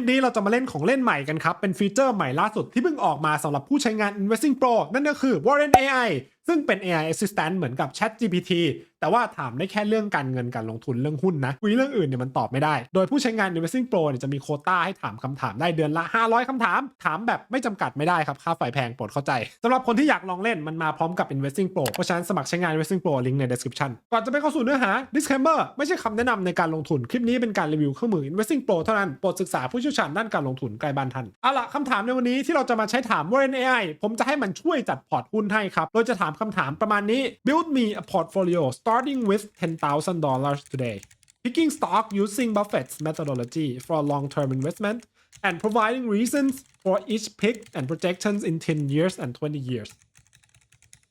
ลิปนี้เราจะมาเล่นของเล่นใหม่กันครับ เป็นฟีเจอร์ใหม่ล่าสุดที่เพิ่งออกมาสำหรับผู้ใช้งาน Investing Pro นั่นก็คือ Warren AI ซึ่งเป็น AI Assistant เหมือนกับ Chat GPT แต่ว่าถามได้แค่เรื่องการเงินการลงทุนเรื่องหุ้นนะคุยเรื่องอื่นเนี่ยมันตอบไม่ได้ โดยผู้ใช้งาน Investing Pro เนี่ยจะมีโคต้าให้ถามคำถามได้เดือนละ 500คำถาม ถามแบบไม่จำกัดไม่ได้ครับ ค่าไฟแพงโปรดเข้าใจสำหรับคนที่อยากลองเล่นมันมาพร้อมกับ Investing Pro เพราะฉะนั้นสมัครใช้งาน Investing Pro ลิงก์ใน description ก่อนจะไปเข้าสู่เนื้อหา disclaimer ไม่ใช่คำแนะนำในการลงทุนคลิปนี้เป็นการรีวิวเครื่องมือ Investing Pro เท่านั้นโปรดศึกษาผู้เชี่ยวชาญด้านการลงทุนใกล้บ้านท่านเอาล่ะคำถามในวันนี้ที่เราจะมาใช้ถาม Warren AI ผมจะให้มันช่วยจัดพอร์ตหุ้นให้ครับโดยจะถามคำถามประมาณนี้ build me a portfolio starting with $10,000 today picking stock using Buffett's methodology for long-term investment and providing reasons for each pick and projections in 10 years and 20 years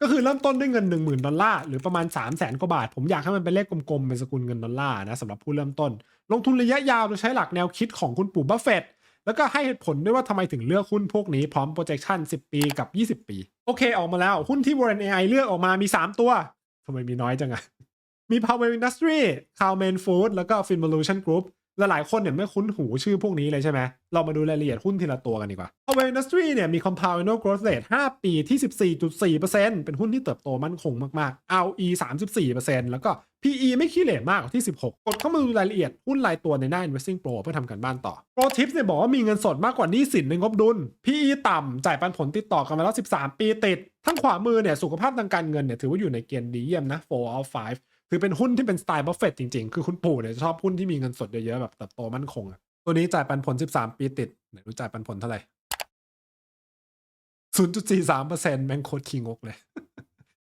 ก็คือเริ่มต้นด้วยเงิน 10,000 ดอลลาร์ หรือประมาณ 3 0 0 0 0 0กว่าบาท ผมอยากให้มันเป็นเลขกลมๆ เป็นสกุลเงินดอลลาร์นะสำหรับผู้เริ่มต้น ลงทุนระยะยาวโดยใช้หลักแนวคิดของคุณปู่บัฟเฟตต์ แล้วก็ให้เหตุผลด้วยว่าทำไมถึงเลือกหุ้นพวกนี้พร้อม projection 10 ปีกับ 20 ปี โอเคออกมาแล้วหุ้นที่ Warren AI เลือกออกมามี 3 ตัวทำไมมีน้อยจังอะมี Power Industry c a l m a n Food แล้วก็ Finvolution Group ละหลายคนเนี่ยไม่คุ้นหูชื่อพวกนี้เลยใช่ไหม เรามาดูรายละเอียดหุ้นทีละตัวกันดีกว่า Power Industry เนี่ยมี Compound Annual Growth Rate 5 ปีที่ 14.4%เป็นหุ้นที่เติบโตมั่นคงมากๆ ROE 34%แล้วก็ PE ไม่ขี้เหร่มากกว่าที่ 16 กดเข้ามาดูรายละเอียดหุ้นรายตัวในหน้า Investing Pro เพื่อทำการบ้านต่อ Pro Tips เนี่ยบอกว่ามีเงินสดมากกว่าหนี้สินในงบดุล PE ต่ำจ่ายปันผลติดต่อกันมาแล้ว 13 ปีติด ทั้งขวามือเนี่ยสุขภาพทางการเงินเนี่ยถือว่าอยู่ในเกณฑ์ดีเยี่ยมนะ4 out 5 คือเป็นหุ้นที่เป็นสไตล์บัฟเฟตจริงๆ คือคุณปู่เนี่ยชอบหุ้นที่มีเงินสดเยอะๆแบบเติบโตมั่นคงอะตัวนี้จ่ายปันผล 13 ปีติดไหนรู้จ่ายปันผลเท่าไหร่ 0.43%แม่งโคตรคิงกเลย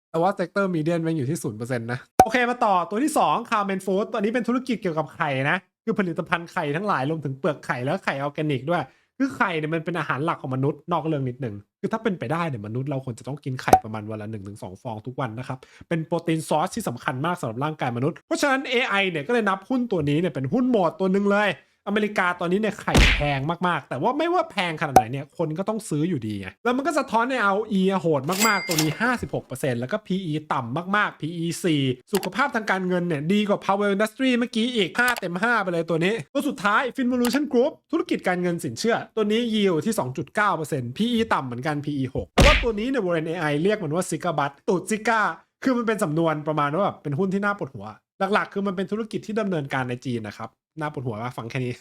แต่ว่าเซกเตอร์มีเดียนแม่งอยู่ที่ 0%นะ โอเคมาต่อตัวที่2 c a r m e n Food ตัวนี้เป็นธุรกิจเกี่ยวกับไข่นะ คือผลิตภัณฑ์ไข่ทั้งหลายรวมถึงเปลือกไข่แล้วไข่ออร์แกนิกด้วย คือไข่เนี่ยมันเป็นอาหารหลักของมนุษย์นอกเรื่องนิดหนึ่งคือถ้าเป็นไปได้เนี่ยมนุษย์เราควรจะต้องกินไข่ประมาณวันละ1นถึงสฟองทุกวันนะครับ เป็นโปรตีนซอสที่สำคัญมากสำหรับร่างกายมนุษย์ เพราะฉะนั้น AI เนี่ยก็เลยนับหุ้นตัวนี้เนี่ยเป็นหุ้นหมดตัวหนึ่งเลย อเมริกาตอนนี้เนี่ยไข่แพงมากๆ แต่ว่าไม่ว่าแพงขนาดไหนเนี่ยคนก็ต้องซื้ออยู่ดีไงแล้วมันก็สะท้อนใน ROE โหดมากๆ ตัวนี้ 56%แล้วก็ PE ต่ำมากๆ PE 4สุขภาพทางการเงินเนี่ยดีกว่า Power Industry เมื่อกี้อีก 5 เต็ม 5 ไปเลยตัวนี้ ตัวสุดท้าย Finvolution Group ธุรกิจการเงินสินเชื่อ ตัวนี้ yield ที่ 2.9% PE ต่ำเหมือนกัน PE 6แต่ว่าตัวนี้เนี่ย Warren AI เรียกมันว่า Zika b u t ตูด Zika คือมันเป็นสำนวนประมาณว่าแบบเป็นหุ้นที่น่าปวดหัวหลักๆ คือมันเป็นธุรกิจที่ดำเนินการในจีนนะครับ น่าปวดหัวว่าฟังแค่นี้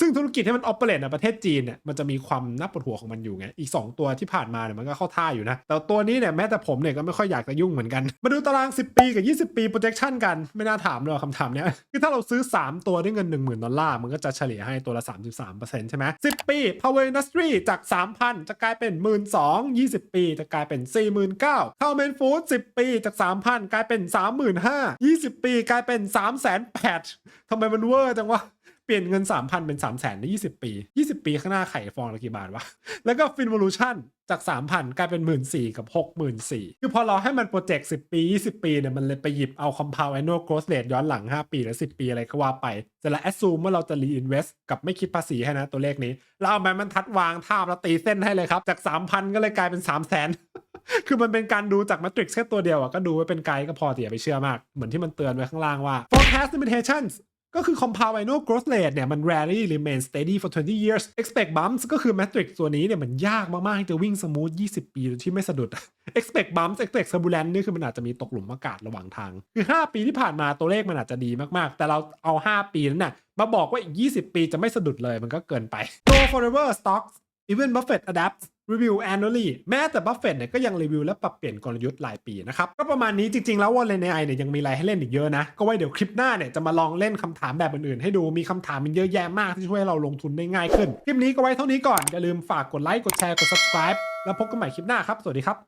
ซึ่งธุรกิจที่มันออ e เปเรตในประเทศจีนเนี่ยมันจะมีความน่าปวดหัวของมันอยู่ไง อีก 2 ตัวที่ผ่านมาเนี่ยมันก็เข้าท่าอยู่นะ แต่ตัวนี้เนี่ยแม้แต่ผมเนี่ยก็ไม่ค่อยอยากจะยุ่งเหมือนกัน มาดูตาราง 10 ปีกับ 20 ปี projection กัน ไม่น่าถามเลยคำถามเนี้ย คือถ้าเราซื้อ 3 ตัวด้วยเงิน 10,000 ดอลลาร์ มันก็จะเฉลี่ยให้ตัวละ 33%ใช่ไหม10 ปี power industry จาก 3,000 จะกลายเป็น 1 2 0 0 20 ปี จะกลายเป็น 49,000ข้าวเมนฟู้ด10 ปีจาก 3,000 กลายเป็น 35,000 20 ปีกลายเป็น 3,800ทำไมมันเวอร์จังวะ เปลี่ยนเงิน 3,000 เป็น 3 0 0 0 0 0ใน 20 ปี 20 ปีข้างหน้าไข่ฟองละกี่บาทวะ แล้วก็ Finvolution จาก 3,000 กลายเป็น 14,000กับ 64,000คือพอเราให้มันโปรเจกต์ 10 ปี 20 ปีเนี่ยมันเลยไปหยิบเอา compound annual growth rate ย้อนหลัง 5 ปีและ10 ปีอะไรก็ว่าไปจแล้ว assume ว่าเราจะ reinvest กับไม่คิดภาษีให้นะตัวเลขนี้เราเอามันทัดวางท่าแล้วตีเส้นให้เลยครับ จาก 3,000 ก็เลยกลายเป็น 300,000คือมันเป็นการดูจาก matrix แค่ตัวเดียวอะก็ดูไว้เป็นไกด์ก็พอแต่อย่าไปเชื่อมาก เหมือนที่มันเตือนไว้ข้างล่างว่า forecast limitations ก็คือ compound annual growth rate เนี่ยมัน rarely remain steady for 20 years expect bumps ก็คือ metric ตัวนี้เนี่ยมันยากมากๆที่จะวิ่งสมูท 20 ปีโดยที่ไม่สะดุด expect bumps expect turbulence นี่คือมันอาจจะมีตกหลุมอากาศระหว่างทาง คือ 5 ปีที่ผ่านมาตัวเลขมันอาจจะดีมากๆ แต่เราเอา 5 ปีนั้นน่ะมาบอกว่าอีก 20 ปีจะไม่สะดุดเลยมันก็เกินไป go forever stocks even Buffett adapts review annually แม้แต่บัฟเฟตเนี่ยก็ยังรีวิวและปรับเปลี่ยนกลยุทธ์รายปีนะครับ ก็ประมาณนี้จริงๆ แล้วว่าเลนไอเนี่ยยังมีอะไรให้เล่นอีกเยอะนะ ก็ไว้เดี๋ยวคลิปหน้าเนี่ยจะมาลองเล่นคำถามแบบอื่นๆ ให้ดูมีคำถามมันเยอะแยะมากที่ช่วยเราลงทุนได้ง่ายขึ้น คลิปนี้ก็ไว้เท่านี้ก่อนอย่าลืมฝากกดไลค์กดแชร์กด subscribe แล้วพบกันใหม่คลิปหน้าครับสวัสดีครับ